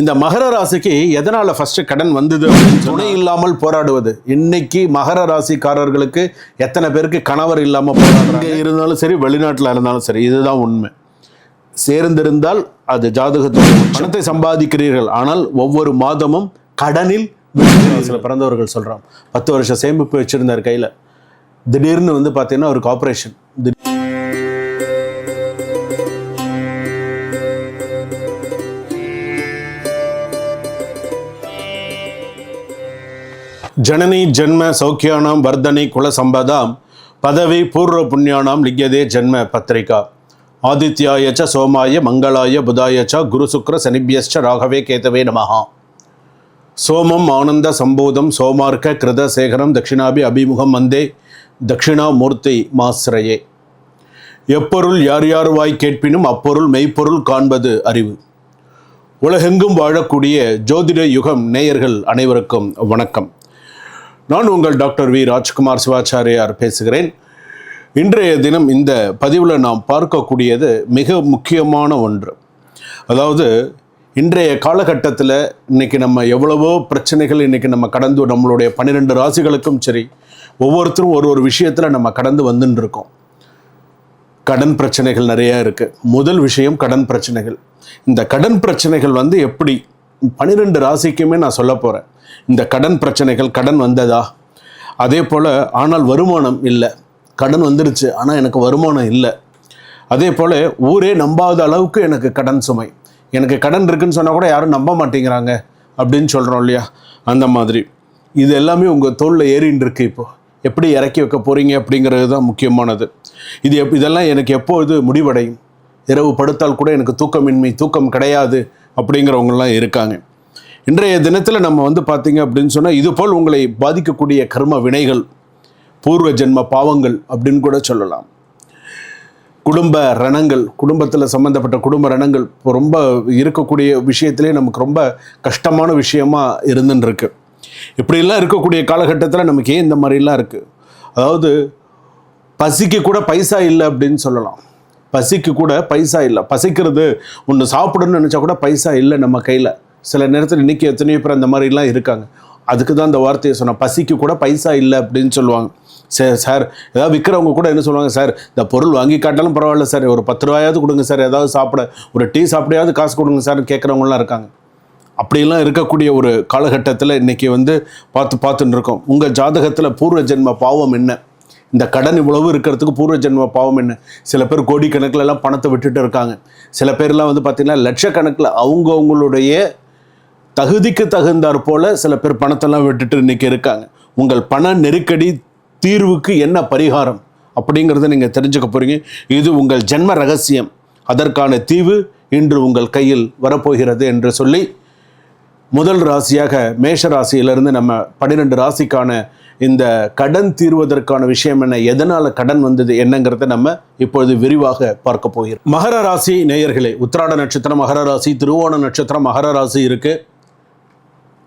இந்த மகர ராசிக்கு எதனால ஃபர்ஸ்ட் கடன் வந்தது துணை இல்லாமல் போராடுவது. இன்னைக்கு மகர ராசிக்காரர்களுக்கு எத்தனை பேருக்கு கணவர் இல்லாம போராடுறாங்க? இருந்தாலும் சரி வெளிநாட்டில் இருந்தாலும் சரி இதுதான் உண்மை. சேர்ந்திருந்தால் அது ஜாதகத்தோட பணத்தை சம்பாதிக்கிறீர்கள் ஆனால் ஒவ்வொரு மாதமும் கடனில். சில பிறந்தவர்கள் சொல்றான் பத்து வருஷம் சேமிப்பு வச்சிருந்தார் கையில. திடீர்னு வந்து பார்த்தீங்கன்னா ஒரு ஆப்ரேஷன் ஜனனி ஜென்ம சௌக்கியானாம் வர்தனி குல சம்பதாம் பதவி பூர்வ புண்ணியானாம் லிங்கதே ஜென்ம பத்திரிகா. ஆதித்யாய ச சோமாய மங்களாய புதாய ச குரு சுக்ர சனிபியஸ்ச ராகவே கேதவே நமகா சோமம் ஆனந்த சம்போதம் சோமார்க்க கிருத சேகரம் தட்சிணாபி அபிமுகம் வந்தே தட்சிணாமூர்த்தி மாஸ்ரயே எப்பொருள் யார் யார் வாய் கேட்பினும் அப்பொருள் மெய்ப்பொருள் காண்பது அறிவு. உலகெங்கும் வாழக்கூடிய ஜோதிட யுகம் நேயர்கள் அனைவருக்கும் வணக்கம். நான் உங்கள் டாக்டர் வி. ராஜ்குமார் சிவாச்சாரியார் பேசுகிறேன். இன்றைய தினம் இந்த பதிவில் நாம் பார்க்கக்கூடியது மிக முக்கியமான ஒன்று. அதாவது இன்றைய காலகட்டத்தில் இன்னைக்கு நம்ம எவ்வளவோ பிரச்சனைகள் இன்னைக்கு நம்ம கடந்து நம்மளுடைய பன்னிரெண்டு ராசிகளுக்கும் சரி ஒவ்வொருத்தரும் ஒரு ஒரு விஷயத்தில் நம்ம கடந்து வந்துட்டு இருக்கோம் கடன் பிரச்சனைகள் நிறையா இருக்குது முதல் விஷயம் கடன் பிரச்சனைகள். இந்த கடன் பிரச்சனைகள் வந்து எப்படி பன்னிரெண்டு ராசிக்குமே நான் சொல்ல போகிறேன் இந்த கடன் பிரச்சனைகள் கடன் வந்ததா? அதே போல் ஆனால் வருமானம் இல்லை. கடன் வந்துருச்சு ஆனால் எனக்கு வருமானம் இல்லை. அதே போல் ஊரே நம்பாத அளவுக்கு எனக்கு கடன் சுமை. எனக்கு கடன் இருக்குன்னு சொன்னால் கூட யாரும் நம்ப மாட்டேங்கிறாங்க அப்படின்னு சொல்கிறோம் இல்லையா? அந்த மாதிரி. இது எல்லாமே உங்கள் தோளில் ஏறின்னு இருக்கு இப்போ. எப்படி இறக்கி வைக்க போகிறீங்க அப்படிங்கிறது தான் முக்கியமானது. இது எப் இதெல்லாம் எனக்கு எப்போது முடிவடையும்? இரவு படுத்தால் கூட எனக்கு தூக்கமின்மை தூக்கம் கிடையாது. அப்படிங்கிறவங்களாம் இருக்காங்க. இன்றைய தினத்தில் நம்ம வந்து பார்த்திங்க அப்படின்னு சொன்னால் இதுபோல் உங்களை பாதிக்கக்கூடிய கர்ம வினைகள் பூர்வ ஜென்ம பாவங்கள் அப்படின்னு கூட சொல்லலாம். குடும்ப ரணங்கள் குடும்பத்தில் சம்மந்தப்பட்ட குடும்ப ரணங்கள் இப்போ ரொம்ப இருக்கக்கூடிய விஷயத்திலே நமக்கு ரொம்ப கஷ்டமான விஷயமாக இருந்துன்னு இப்படிலாம் இருக்கக்கூடிய காலகட்டத்தில் நமக்கு ஏன் இந்த மாதிரிலாம் இருக்குது அதாவது பசிக்கு கூட பைசா இல்லை அப்படின்னு சொல்லலாம். பசிக்கு கூட பைசா இல்லை. பசிக்கிறது ஒன்று சாப்பிடணும்னு நினச்சா கூட பைசா இல்லை நம்ம கையில். சில நேரத்தில் இன்றைக்கி எத்தனையோ பேர் அந்த மாதிரிலாம் இருக்காங்க. அதுக்கு தான் இந்த வார்த்தையை சொன்னேன் பசிக்கு கூட பைசா இல்லை அப்படின்னு சொல்லுவாங்க. சார் சார் ஏதாவது விற்கிறவங்க கூட என்ன சொல்லுவாங்க சார் இந்த பொருள் வாங்கி காட்டாலும் பரவாயில்ல சார். ஒரு பத்து ரூபாயாவது கொடுங்க சார். ஏதாவது சாப்பிட ஒரு டீ சாப்பிடையாவது காசு கொடுங்க சார் கேட்குறவங்களாம் இருக்காங்க. அப்படிலாம் இருக்கக்கூடிய ஒரு காலகட்டத்தில் இன்னைக்கு வந்து பார்த்து பார்த்துட்டு இருக்கோம். உங்கள் ஜாதகத்தில் பூர்வ ஜென்ம பாவம் என்ன? இந்த கடன் இவ்வளவு இருக்கிறதுக்கு பூர்வ ஜென்ம பாவம் என்ன? சில பேர் கோடிக்கணக்கில் எல்லாம் பணத்தை விட்டுட்டு இருக்காங்க. சில பேர்லாம் வந்து பார்த்திங்கன்னா லட்சக்கணக்கில் அவங்கவுங்களுடைய தகுதிக்கு தகுந்தாற் போல சில பேர் பணத்தெல்லாம் விட்டுட்டு இன்னைக்கு இருக்காங்க. உங்கள் பண நெருக்கடி தீர்வுக்கு என்ன பரிகாரம்? அப்படிங்கிறத நீங்கள் தெரிஞ்சுக்க போகிறீங்க இது உங்கள் ஜென்ம ரகசியம். அதற்கான தீவு இன்று உங்கள் கையில் வரப்போகிறது என்று சொல்லி முதல் ராசியாக மேஷ ராசியிலிருந்து நம்ம பன்னிரெண்டு ராசிக்கான இந்த கடன் தீர்வதற்கான விஷயம் என்ன? எதனால கடன் வந்தது என்னங்கிறத நம்ம இப்பொழுது விரிவாக பார்க்க போகிறோம். மகர ராசி நேயர்களே உத்திராட நட்சத்திரம் மகர ராசி திருவோண நட்சத்திரம் மகர ராசி இருக்கு.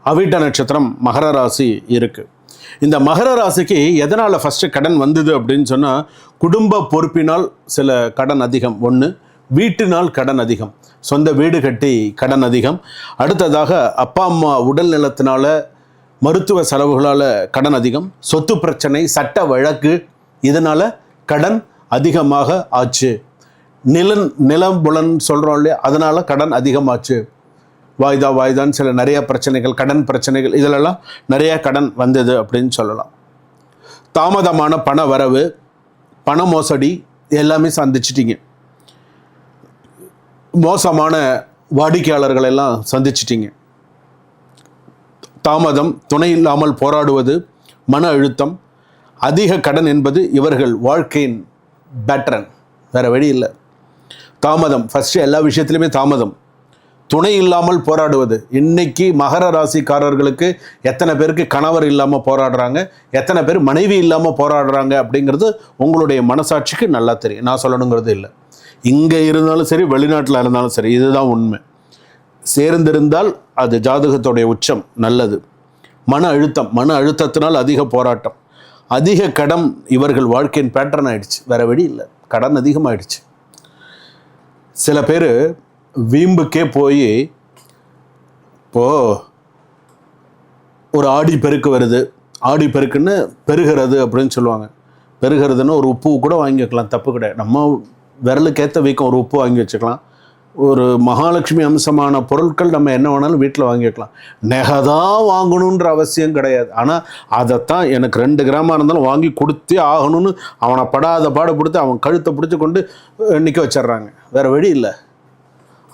அவிட்ட நட்சத்திரம் மகர ராசி இருக்கு. இந்த மகர ராசிக்கு எதனால் ஃபஸ்ட்டு கடன் வந்தது அப்படின்னு சொன்னால் குடும்ப பொறுப்பினால் சில கடன் அதிகம். ஒன்று வீட்டினால் கடன் அதிகம். சொந்த வீடு கட்டி கடன் அதிகம். அடுத்ததாக அப்பா அம்மா உடல் நலத்தினால மருத்துவ செலவுகளால் கடன் அதிகம் சொத்து பிரச்சனை சட்ட வழக்கு இதனால் கடன் அதிகமாக ஆச்சு. நிலன் நிலம் புலன் சொல்கிறோம் இல்லையா? அதனால் கடன் அதிகமாச்சு. வாய்தா வாய்தான்னு சில நிறைய பிரச்சனைகள் கடன் பிரச்சனைகள் இதிலெல்லாம் நிறையா கடன் வந்தது அப்படின்னு சொல்லலாம். தாமதமான பண வரவு பண மோசடி எல்லாமே சந்திச்சிட்டிங்க. மோசமான வாடிக்கையாளர்கள் எல்லாம் சந்திச்சிட்டிங்க. தாமதம் துணை இல்லாமல் போராடுவது மன அழுத்தம் அதிக கடன் என்பது இவர்கள் வாழ்க்கையின் பேட்டர்ன். வேறு வழி இல்லை. தாமதம் ஃபஸ்ட்டு எல்லா விஷயத்துலையுமே தாமதம். துணை இல்லாமல் போராடுவது. இன்னைக்கு மகர ராசிக்காரர்களுக்கு எத்தனை பேருக்கு கணவர் இல்லாமல் போராடுறாங்க எத்தனை பேர் மனைவி இல்லாமல் போராடுறாங்க அப்படிங்கிறது உங்களுடைய மனசாட்சிக்கு நல்லா தெரியும். நான் சொல்லணுங்கிறது இல்லை. இங்கே இருந்தாலும் சரி வெளிநாட்டில் இருந்தாலும் சரி இதுதான் உண்மை. சேர்ந்திருந்தால் அது ஜாதகத்துடைய உச்சம் நல்லது. மன அழுத்தம் மன அழுத்தத்தினால் அதிக போராட்டம். அதிக கடன் இவர்கள் வாழ்க்கையின் பேட்டர்ன் ஆயிடுச்சு. வேற வழி இல்லை. கடன் அதிகமாயிடுச்சு. சில பேர் வீம்புக்கே போய் இப்போது ஒரு ஆடி பெருக்கு வருது. ஆடி பெருக்குன்னு பெருகிறது அப்படின்னு சொல்லுவாங்க. பெருகிறதுன்னு ஒரு உப்பு கூட வாங்கி வைக்கலாம். தப்பு கிடையாது. நம்ம விரலுக்கேற்ற வீக்கம் ஒரு உப்பு வாங்கி வச்சுக்கலாம். ஒரு மகாலட்சுமி அம்சமான பொருட்கள் நம்ம என்ன வேணாலும் வீட்டில் வாங்கி வைக்கலாம் நெகை தான் வாங்கணுன்ற அவசியம் கிடையாது. ஆனால் அதைத்தான் எனக்கு ரெண்டு கிராமாக இருந்தாலும் வாங்கி கொடுத்தே ஆகணும்னு அவனை படாத பாடு கொடுத்து அவன் கழுத்தை பிடிச்சி கொண்டு நிற்க வச்சிடுறாங்க. வேறு வழி இல்லை.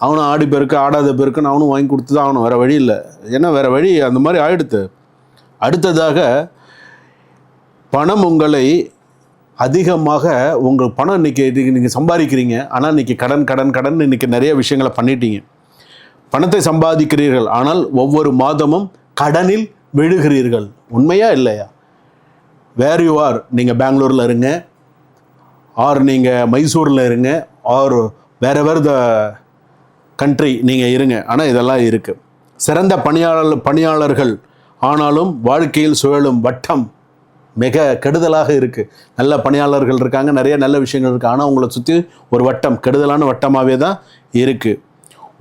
அவனும் ஆடி பெருக்கு ஆடாத பெருக்குன்னு அவனும் வாங்கி கொடுத்து தான் ஆகணும். வேறு வழி இல்லை. ஏன்னா வேறு வழி அந்த மாதிரி ஆயிடுத்து. அடுத்ததாக பணம் உங்களை அதிகமாக உங்கள் பணம் இன்றைக்கி நீங்கள் சம்பாதிக்கிறீங்க. ஆனால் இன்றைக்கி கடன் கடன் கடன் இன்றைக்கி நிறைய விஷயங்களை பண்ணிட்டீங்க. பணத்தை சம்பாதிக்கிறீர்கள். ஆனால் ஒவ்வொரு மாதமும் கடனில் விழுகிறீர்கள். உண்மையா இல்லையா? வேர் யூ ஆர் நீங்கள் பெங்களூரில் இருங்க. ஆர் நீங்கள் மைசூரில் இருங்க. ஆர் வேறு வேறு த கண்ட்ரி நீங்கள் இருங்க. ஆனால் இதெல்லாம் இருக்குது சிறந்த பணியாளர் பணியாளர்கள். ஆனாலும் வாழ்க்கையில் சுழலும் வட்டம் மிக கெடுதலாக இருக்குது நல்ல பணியாளர்கள் இருக்காங்க நிறைய நல்ல விஷயங்கள் இருக்குது ஆனால் உங்களை சுற்றி ஒரு வட்டம் கெடுதலான வட்டமாகவே தான் இருக்குது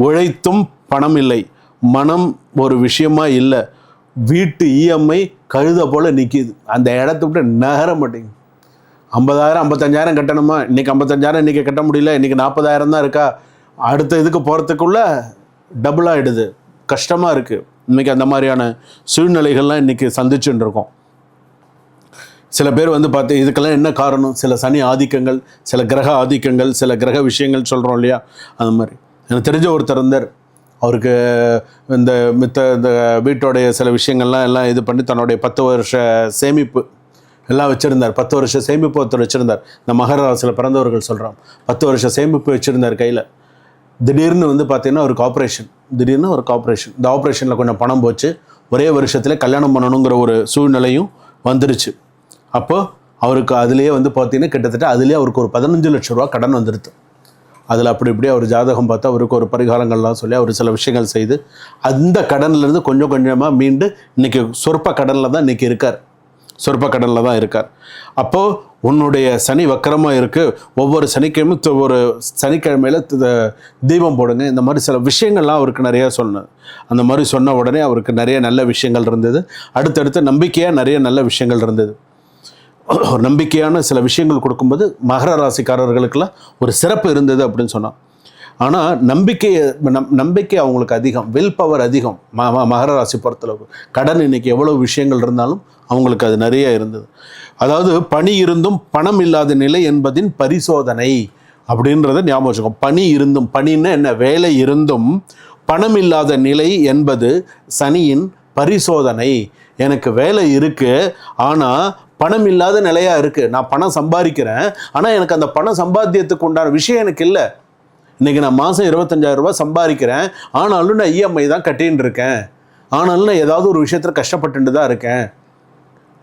உழைத்தும் பணம் இல்லை. மனம் ஒரு விஷயமா இல்லை. வீட்டு இஎம்ஐ கழுத போல் நிற்கிது அந்த இடத்த விட்டு நகர மாட்டேங்குது. ஐம்பதாயிரம் ஐம்பத்தஞ்சாயிரம் கட்டணுமா? இன்றைக்கி ஐம்பத்தஞ்சாயிரம் இன்றைக்கி கட்ட முடியல. இன்றைக்கி நாற்பதாயிரம் தான் இருக்கா? அடுத்த இதுக்கு போகிறதுக்குள்ள டபுள் ஆகிடுது கஷ்டமாக இருக்குது இன்றைக்கி அந்த மாதிரியான சூழ்நிலைகள்லாம் இன்றைக்கி சந்திச்சுட்டு இருக்கோம். சில பேர் வந்து பார்த்து இதுக்கெல்லாம் என்ன காரணம்? சில சனி ஆதிக்கங்கள் சில கிரக ஆதிக்கங்கள் சில கிரக விஷயங்கள் சொல்கிறோம் இல்லையா? அந்த மாதிரி. எனக்கு தெரிஞ்ச ஒருத்தர் இருந்தார். அவருக்கு இந்த மித்த இந்த வீட்டோடைய சில விஷயங்கள்லாம் எல்லாம் இது பண்ணி தன்னுடைய பத்து வருஷ சேமிப்பு எல்லாம் வச்சுருந்தார். பத்து வருஷம் சேமிப்பு ஒருத்தர் வச்சுருந்தார். இந்த மகர ராசியில் பிறந்தவர்கள் சொல்கிறான் பத்து வருஷம் சேமிப்பு வச்சுருந்தார் கையில். திடீர்னு வந்து பார்த்தீங்கன்னா ஒரு ஆப்ரேஷன் திடீர்னு ஒரு ஆப்ரேஷன் இந்த ஆப்ரேஷனில் கொஞ்சம் பணம் போச்சு. ஒரே வருஷத்தில் கல்யாணம் பண்ணணுங்கிற ஒரு சூழ்நிலையும் வந்துருச்சு. அப்போது அவருக்கு அதுலேயே வந்து பார்த்தீங்கன்னா கிட்டத்தட்ட அதுலேயே அவருக்கு ஒரு பதினஞ்சு லட்ச ரூபா கடன் வந்துடுது அதில் அப்படி இப்படி அவர் ஜாதகம் பார்த்து அவருக்கு ஒரு பரிகாரங்கள்லாம் சொல்லி அவர் சில விஷயங்கள் செய்து அந்த கடன்லேருந்து கொஞ்சம் கொஞ்சமாக மீண்டு இன்றைக்கி சொற்ப கடனில் தான் இன்றைக்கி இருக்கார். சொற்ப கடனில் தான் இருக்கார். அப்போது உன்னுடைய சனி வக்கரமாக இருக்குது ஒவ்வொரு சனிக்கிழமையும் ஒவ்வொரு ஒரு சனிக்கிழமையில் தீபம் போடுங்க. இந்த மாதிரி சில விஷயங்கள்லாம் அவருக்கு நிறையா சொன்னது அந்த மாதிரி சொன்ன உடனே அவருக்கு நிறைய நல்ல விஷயங்கள் இருந்தது. அடுத்தடுத்து நம்பிக்கையாக நிறைய நல்ல விஷயங்கள் இருந்தது. ஒரு நம்பிக்கையான சில விஷயங்கள் கொடுக்கும்போது மகர ராசிக்காரர்களுக்கெல்லாம் ஒரு சிறப்பு இருந்தது அப்படின்னு சொன்னான். ஆனால் நம்பிக்கையை நம் நம்பிக்கை அவங்களுக்கு அதிகம் வில் பவர் அதிகம் ம மகர ராசி பொறுத்தளவு. கடன் இன்னைக்கு எவ்வளோ விஷயங்கள் இருந்தாலும் அவங்களுக்கு அது நிறைய இருந்தது. அதாவது பணி இருந்தும் பணம் இல்லாத நிலை என்பதின் பரிசோதனை அப்படின்றத ஞாபகம் வச்சுக்கோம் பணி இருந்தும் பணின்னா என்ன? வேலை இருந்தும் பணம் இல்லாத நிலை என்பது சனியின் பரிசோதனை. எனக்கு வேலை இருக்குது ஆனால் பணம் இல்லாத நிலையா இருக்கு. நான் பணம் சம்பாதிக்கிறேன். ஆனால் எனக்கு அந்த பணம் சம்பாத்தியத்துக்கு உண்டான விஷயம் எனக்கு இல்லை. இன்னைக்கு நான் மாதம் இருபத்தஞ்சாயிரம் ரூபாய் சம்பாதிக்கிறேன். ஆனாலும் நான் இஎம்ஐ தான் கட்டின்னு இருக்கேன். ஆனாலும் நான் ஏதாவது ஒரு விஷயத்தில் கஷ்டப்பட்டுட்டு தான் இருக்கேன்.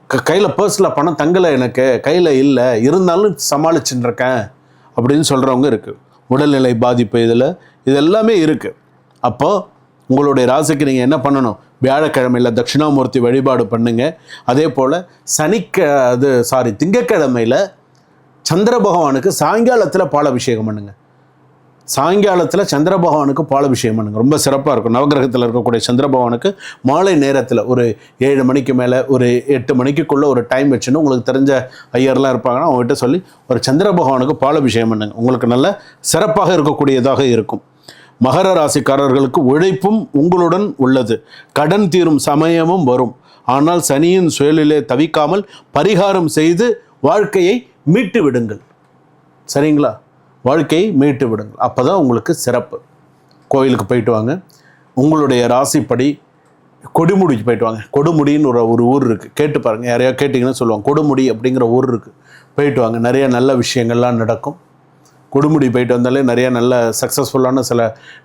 க கையில் பர்ஸில் பணம் தங்கலை எனக்கு. கையில் இல்லை. இருந்தாலும் சமாளிச்சுட்டு இருக்கேன். அப்படின்னு சொல்கிறவங்க இருக்குது உடல்நிலை பாதிப்பு இதில் இது எல்லாமே இருக்குது அப்போது உங்களுடைய ராசிக்கு நீங்கள் என்ன பண்ணணும்? வியாழக்கிழமையில் தட்சிணாமூர்த்தி வழிபாடு பண்ணுங்கள் அதே போல் சனிக்க அது சாரி திங்கக்கிழமையில் சந்திர பகவானுக்கு சாயங்காலத்தில் பால் அபிஷேகம் பண்ணுங்க. சாயங்காலத்தில் சந்திர பகவானுக்கு பால் பண்ணுங்க. ரொம்ப சிறப்பாக இருக்கும். நவகிரகத்தில் இருக்கக்கூடிய சந்திர பகவானுக்கு மாலை நேரத்தில் ஒரு ஏழு மணிக்கு மேலே ஒரு எட்டு மணிக்குள்ளே ஒரு டைம் வச்சுன்னு உங்களுக்கு தெரிஞ்ச ஐயர்லாம் இருப்பாங்கன்னா அவங்ககிட்ட சொல்லி ஒரு சந்திர பகவானுக்கு பால் அபிஷேகம் பண்ணுங்க. உங்களுக்கு நல்ல சிறப்பாக இருக்கக்கூடியதாக இருக்கும். மகர ராசிக்காரர்களுக்கு உழைப்பும் உங்களுடன் உள்ளது. கடன் தீரும் சமயமும் வரும். ஆனால் சனியின் சுயலிலே தவிக்காமல் பரிகாரம் செய்து வாழ்க்கையை மீட்டு விடுங்கள் சரிங்களா? வாழ்க்கையை மீட்டு விடுங்கள் அப்போ தான் உங்களுக்கு சிறப்பு. கோயிலுக்கு போயிட்டு வாங்க. உங்களுடைய ராசிப்படி கொடுமுடிக்கு போயிட்டு வாங்க. கொடுமுடின்னு ஒரு ஒரு ஊர் இருக்குது கேட்டு பாருங்கள் யாரையா கேட்டிங்கன்னா சொல்லுவாங்க. கொடுமுடி அப்படிங்கிற ஊர் இருக்குது போயிட்டு வாங்க. நிறைய நல்ல விஷயங்கள்லாம் நடக்கும். கொடுமுடி போயிட்டு வந்தாலே நிறைய நல்ல சக்ஸஸ்ஃபுல்லான சில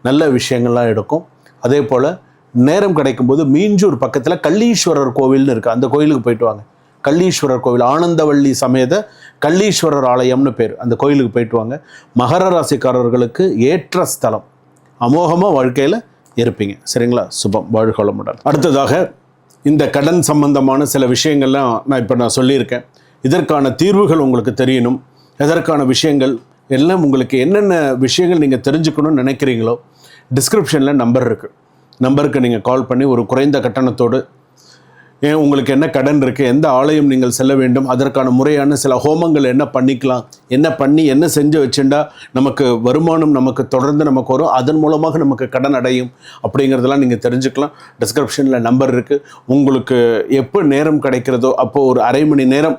நல்ல விஷயங்கள்லாம் எடுக்கும். அதே போல் நேரம் கிடைக்கும்போது மீஞ்சூர் பக்கத்தில் கள்ளீஸ்வரர் கோவில்னு இருக்குது அந்த கோயிலுக்கு போயிட்டு வாங்க. கள்ளீஸ்வரர் கோவில் ஆனந்தவள்ளி சமேத கள்ளீஸ்வரர் ஆலயம்னு பேர். அந்த கோயிலுக்கு போயிட்டு வாங்க. மகர ராசிக்காரர்களுக்கு ஏற்ற ஸ்தலம். அமோகமாக வாழ்க்கையில் இருப்பீங்க. சரிங்களா? சுபம் வாழ்கொள்ளமுடன் அடுத்ததாக இந்த கடன் சம்பந்தமான சில விஷயங்கள்லாம் நான் இப்போ நான் சொல்லியிருக்கேன். இதற்கான தீர்வுகள் உங்களுக்கு தெரியணும். எதற்கான விஷயங்கள்? எல்லாம் உங்களுக்கு என்னென்ன விஷயங்கள் நீங்கள் தெரிஞ்சுக்கணும்னு நினைக்கிறீங்களோ டிஸ்கிரிப்ஷனில் நம்பர் இருக்குது நம்பருக்கு நீங்கள் கால் பண்ணி ஒரு குறைந்த கட்டணத்தோடு ஏன் உங்களுக்கு என்ன கடன் இருக்குது எந்த ஆலயம் நீங்கள் செல்ல வேண்டும் அதற்கான முறையான சில ஹோமங்கள் என்ன பண்ணிக்கலாம் என்ன பண்ணி என்ன செஞ்சு வச்சுட்டா நமக்கு வருமானம் நமக்கு தொடர்ந்து நமக்கு வரும் அதன் மூலமாக நமக்கு கடன் அடையும் அப்படிங்கிறதெல்லாம் நீங்கள் தெரிஞ்சுக்கலாம். டிஸ்கிரிப்ஷனில் நம்பர் இருக்குது உங்களுக்கு எப்போ நேரம் கிடைக்கிறதோ அப்போது ஒரு அரை மணி நேரம்